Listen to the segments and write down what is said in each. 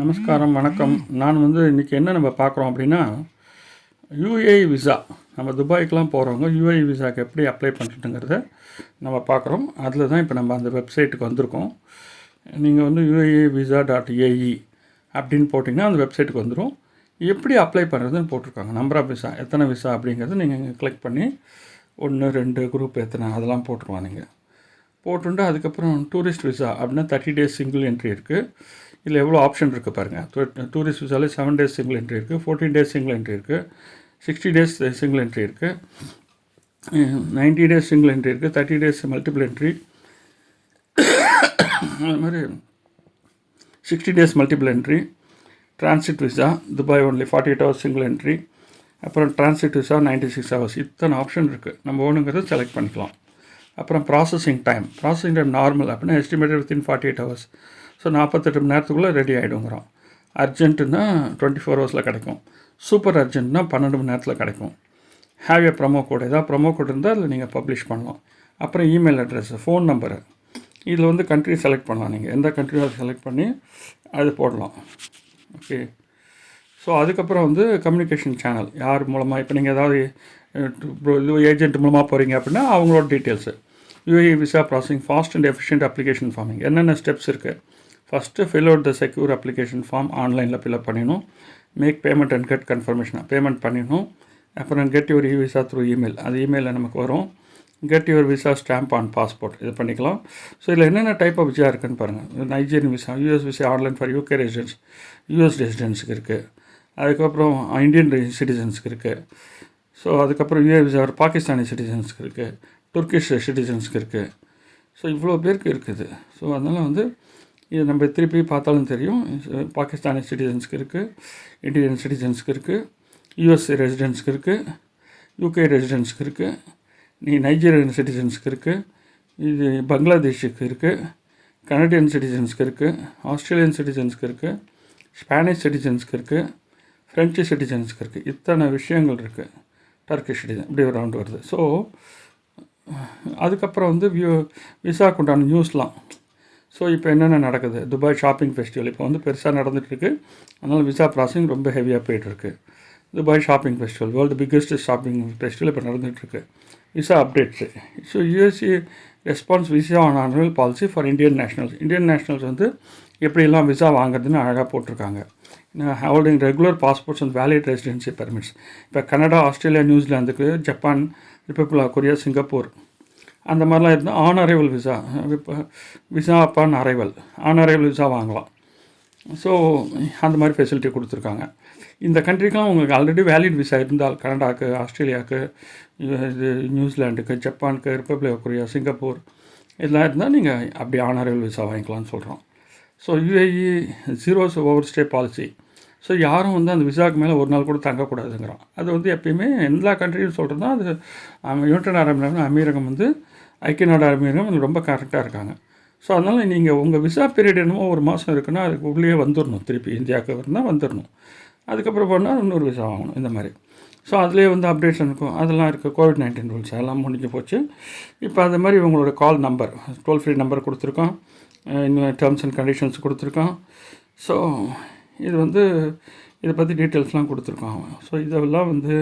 நமஸ்காரம் வணக்கம். நான் வந்து இன்றைக்கி என்ன நம்ம பார்க்குறோம் அப்படின்னா யூஏ விசா நம்ம துபாய்க்கெலாம் போகிறவங்க யூஏ விசாவுக்கு எப்படி அப்ளை பண்ணுறதுங்கிறத நம்ம பார்க்குறோம். அதில் தான் இப்போ நம்ம அந்த வெப்சைட்டுக்கு வந்திருக்கோம். நீங்கள் வந்து யூஏஏ விசா டாட் ஏஇ அப்படின்னு போட்டிங்கன்னா அந்த வெப்சைட்டுக்கு வந்துடும் எப்படி அப்ளை பண்ணுறதுன்னு போட்டிருக்காங்க. நம்பர் ஆஃப் விசா எத்தனை விசா அப்படிங்கிறது நீங்கள் இங்கே கிளிக் பண்ணி ஒன்று ரெண்டு குரூப் எத்தனை அதெல்லாம் போட்டுருவாங்க நீங்கள் போட்டுண்டு அதுக்கப்புறம் டூரிஸ்ட் விசா அப்படின்னா தேர்ட்டி டேஸ் சிங்கிள் என்ட்ரி இருக்குது இதில் எவ்வளோ ஆப்ஷன் இருக்குது பாருங்கள் டூரிஸ்ட் விசாலே செவன் டேஸ் சிங்கிள் என்ட்ரி இருக்குது ஃபோர்டீன் டேஸ் சிங்கிள் என்ட்ரி இருக்குது சிக்ஸ்டி டேஸ் சிங்கிள் என்ட்ரி இருக்குது நைன்ட்டி டேஸ் சிங்கிள் என்ட்ரி இருக்குது தேர்ட்டி டேஸ் மல்டிபிள் என்ட்ரி அது மாதிரி sixty days multiple entry transit visa Dubai only forty eight hours single entry அப்புறம் transit visa ninety six hours இத்தனை option இருக்குது நம்ம ஒன்றுங்கிறத select பண்ணிக்கலாம். அப்புறம் processing time processing time normal அப்படின்னா estimated within forty eight hours so நாற்பத்தெட்டு மணி நேரத்துக்குள்ளே ரெடி ஆகிடுங்கிறோம் அர்ஜென்ட்டுன்னா டுவெண்ட்டி ஃபோர் ஹவர்ஸில் கிடைக்கும். சூப்பர் அர்ஜென்ட்னா பன்னெண்டு மணி நேரத்தில் கிடைக்கும். ஹேவ் ஏ ப்ரமோ கோட் ஏதாவது ப்ரமோ கோட் இருந்தால் அதில் நீங்கள் பப்ளிஷ் பண்ணலாம். அப்புறம் இமெயில் அட்ரஸ்ஸு ஃபோன் நம்பரு இதில் வந்து கண்ட்ரி செலக்ட் பண்ணலாம் நீங்கள் எந்த கண்ட்ரியோ செலக்ட் பண்ணி அது போடலாம். ஓகே ஸோ அதுக்கப்புறம் வந்து கம்யூனிகேஷன் சேனல் யார் மூலமாக இப்போ நீங்கள் ஏதாவது ஏஜென்ட் மூலமாக போகிறீங்க அப்படின்னா அவங்களோட details U A visa processing fast and efficient application forming என்னென்ன ஸ்டெப்ஸ் இருக்குது first fill out the secure application form ஆன்லைனில் ஃபில்அப் பண்ணிடணும். Make payment and get confirmation payment பண்ணிடணும். அப்புறம் get your E visa through email அது இமெயிலில் நமக்கு வரும். Get your visa stamp on passport இது பண்ணிக்கலாம். ஸோ இதில் என்னென்ன டைப் ஆஃப் விசா இருக்குன்னு பாருங்கள் Nigerian visa US visa online for UK residence US ரெசிடென்ஸுக்கு இருக்குது அதுக்கப்புறம் இந்தியன் சிட்டிசன்ஸுக்கு இருக்குது ஸோ அதுக்கப்புறம் யூஏ விசா பாகிஸ்தானி சிட்டிசன்ஸுக்கு இருக்குது துர்கிஷ் சிட்டிசன்ஸுக்கு இருக்குது ஸோ இவ்வளோ பேருக்கு இருக்குது. ஸோ அதனால் வந்து இது நம்ம திருப்பி பார்த்தாலும் தெரியும். பாகிஸ்தானி சிட்டிசன்ஸ்க்கு இருக்குது இந்தியன் சிட்டிசன்ஸ்க்கு இருக்குது யூஎஸ் ரெசிடென்ஸ்க்கு இருக்குது யூகே ரெசிடென்ஸ்க்கு இருக்குது நீ நைஜீரியன் சிட்டிசன்ஸ்க்கு இருக்குது இது பங்களாதேஷுக்கு இருக்குது கனடியன் சிட்டிசன்ஸ்க்கு இருக்குது ஆஸ்திரேலியன் சிட்டிசன்ஸ்க்கு இருக்குது ஸ்பானிஷ் சிட்டிசன்ஸ்க்கு இருக்குது ஃப்ரெஞ்சு சிட்டிசன்ஸ்க்கு இருக்குது இத்தனை விஷயங்கள் இருக்குது டர்க்கிஷ் சிட்டிசன் இப்படி ஒரு ரவுண்டு வருது. ஸோ அதுக்கப்புறம் வந்து வியூ விசாக்குண்டான நியூஸ்லாம் ஸோ இப்போ என்னென்ன நடக்குது? துபாய் ஷாப்பிங் ஃபெஸ்டிவல் இப்போ வந்து பெருசாக நடந்துகிட்ருக்கு அதனால் விசா ப்ராசஸிங் ரொம்ப ஹெவியாக போயிட்டுருக்கு. Dubai shopping festival world biggest shopping festival இப்போ நடந்துகிட்ருக்கு visa updates so U S C response visa on annual policy for Indian nationals Indian nationals வந்து எப்படியெல்லாம் விசா வாங்குறதுன்னு அழகாக போட்டிருக்காங்க. Holding regular passports and valid residency permits இப்போ Canada Australia நியூசிலாந்துக்கு Japan republic Korea Singapore அந்த மாதிரிலாம் இருந்தால் ஆன் அரைவல் விசா இப்போ visa upon arrival on arrival visa வாங்கலாம். ஸோ அந்த மாதிரி ஃபெசிலிட்டி கொடுத்துருக்காங்க. இந்த கண்ட்ரிக்கெலாம் உங்களுக்கு ஆல்ரெடி வேலிட் விசா இருந்தால் கனடாக்கு ஆஸ்திரேலியாவுக்கு இது நியூசிலாண்டுக்கு ஜப்பானுக்கு ரிப்பப்ளிக் ஆஃப் கொரியா சிங்கப்பூர் இதெல்லாம் இருந்தால் நீங்கள் அப்படி ஆன் அரைவல் விசா வாங்கிக்கலாம்னு சொல்கிறோம் so UAE zeros over stay policy so யாரும் வந்து அந்த விசாவுக்கு மேலே ஒரு நாள் கூட தங்கக்கூடாதுங்கிறோம் அது வந்து எப்பயுமே எல்லா கண்ட்ரியும் சொல்கிறது தான் அது யுனைடட் அரபு அமீரகம் வந்து ஐக்கிய நாடு அமீரகம் ரொம்ப கரெக்டாக இருக்காங்க. ஸோ அதனால் நீங்கள் உங்கள் விசா பீரியட் என்னமோ ஒரு மாதம் இருக்குன்னா அதுக்கு உள்ளே வந்துடணும் திருப்பி இந்தியாவுக்கு இருந்தால் வந்துடணும் அதுக்கப்புறம் போனால் இன்னொரு விசா வாங்கணும் இந்த மாதிரி. ஸோ அதுலேயே வந்து அப்டேஷன் இருக்கும். அதெல்லாம் இருக்குது கோவிட் நைன்டீன் ரூல்ஸ் எல்லாம் முடிஞ்சு போச்சு. இப்போ அது மாதிரி உங்களோட call number toll free number கொடுத்துருக்கோம். இன்னும் டேர்ம்ஸ் அண்ட் கண்டிஷன்ஸ் கொடுத்துருக்கோம். ஸோ இது வந்து இதை பற்றி டீட்டெயில்ஸ்லாம் கொடுத்துருக்கோம். ஸோ இதெல்லாம் வந்து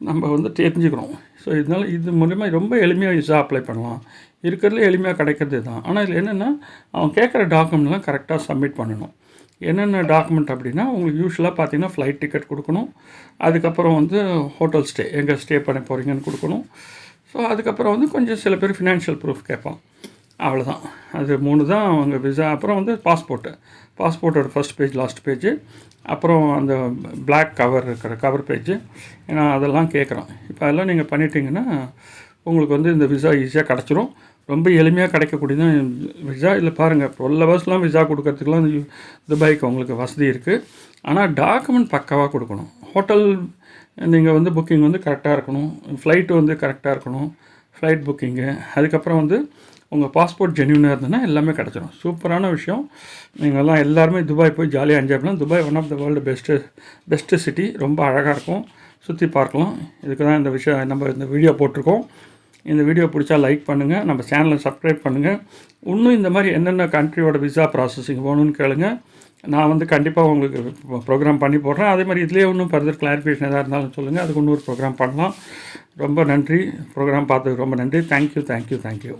நம்ம வந்து தெரிஞ்சுக்கிறோம் ஸோ இதனால் இது மூலிமா ரொம்ப எளிமையாக விசா அப்ளை பண்ணலாம். இருக்கிறதுல எளிமையாக கிடைக்கிறது தான். ஆனால் இதில் என்னென்னா அவன் கேட்குற டாக்குமெண்ட்லாம் கரெக்டாக சப்மிட் பண்ணணும். என்னென்ன டாக்குமெண்ட் அப்படின்னா உங்களுக்கு யூஸ்வலாக பார்த்தீங்கன்னா ஃப்ளைட் டிக்கெட் கொடுக்கணும். அதுக்கப்புறம் வந்து ஹோட்டல் ஸ்டே எங்கே ஸ்டே பண்ண போகிறீங்கன்னு கொடுக்கணும். ஸோ அதுக்கப்புறம் வந்து கொஞ்சம் சில பேர் ஃபினான்ஷியல் ப்ரூஃப் கேட்பான். அவ்வளோதான் அது மூணு தான் அவங்க விசா அப்புறம் வந்து பாஸ்போர்ட்டு பாஸ்போர்ட்டோட ஃபஸ்ட் பேஜ் லாஸ்ட் பேஜ் அப்புறம் அந்த பிளாக் கவர் இருக்கிற கவர் பேஜ் ஏன்னா அதெல்லாம் கேட்குறோம் இப்போ அதெல்லாம் நீங்கள் பண்ணிட்டீங்கன்னா உங்களுக்கு வந்து இந்த விசா ஈஸியாக கிடச்சிரும். ரொம்ப எளிமையாக கிடைக்கக்கூடியதான் விசா இல்லை பாருங்கள் டுவெல் ஹவர்ஸ்லாம் விசா கொடுக்கறதுக்குலாம் துபாய்க்கு உங்களுக்கு வசதி இருக்குது ஆனால் டாக்குமெண்ட் பக்காவாக கொடுக்கணும். ஹோட்டல் நீங்கள் வந்து புக்கிங் வந்து கரெக்டாக இருக்கணும். ஃப்ளைட்டு வந்து கரெக்டாக இருக்கணும். ஃப்ளைட் புக்கிங்கு அதுக்கப்புறம் வந்து உங்கள் பாஸ்போர்ட் ஜென்யூனாக இருந்ததுன்னா எல்லாமே கிடச்சிடும் சூப்பரான விஷயம். நீங்கள்லாம் எல்லாருமே துபாய் போய் ஜாலியாக என்ஜாய் பண்ணலாம். Dubai one of the world best best city ரொம்ப அழகாக இருக்கும். சுற்றி பார்க்கலாம். இதுக்கு தான் இந்த விஷயம் நம்ம இந்த வீடியோ போட்டிருக்கோம். இந்த வீடியோ பிடிச்சா லைக் பண்ணுங்கள் நம்ம சேனலை சப்ஸ்கிரைப் பண்ணுங்கள் இன்னும் இந்த மாதிரி என்னென்ன கண்ட்ரியோட விசா ப்ராசஸிங் போகணும்னு கேளுங்க. நான் வந்து கண்டிப்பாக உங்களுக்கு ப்ரோக்ராம் பண்ணி போடுறேன். அதே மாதிரி இதுலேயே இன்னும் ஃபர்தர் கிளாரிஃபிகேஷன் எதாக இருந்தாலும் சொல்லுங்கள் அதுக்கு இன்னொரு ப்ரோக்ராம் பண்ணலாம். ரொம்ப நன்றி. ப்ரோக்ராம் பார்த்ததுக்கு ரொம்ப நன்றி. Thank you thank you thank you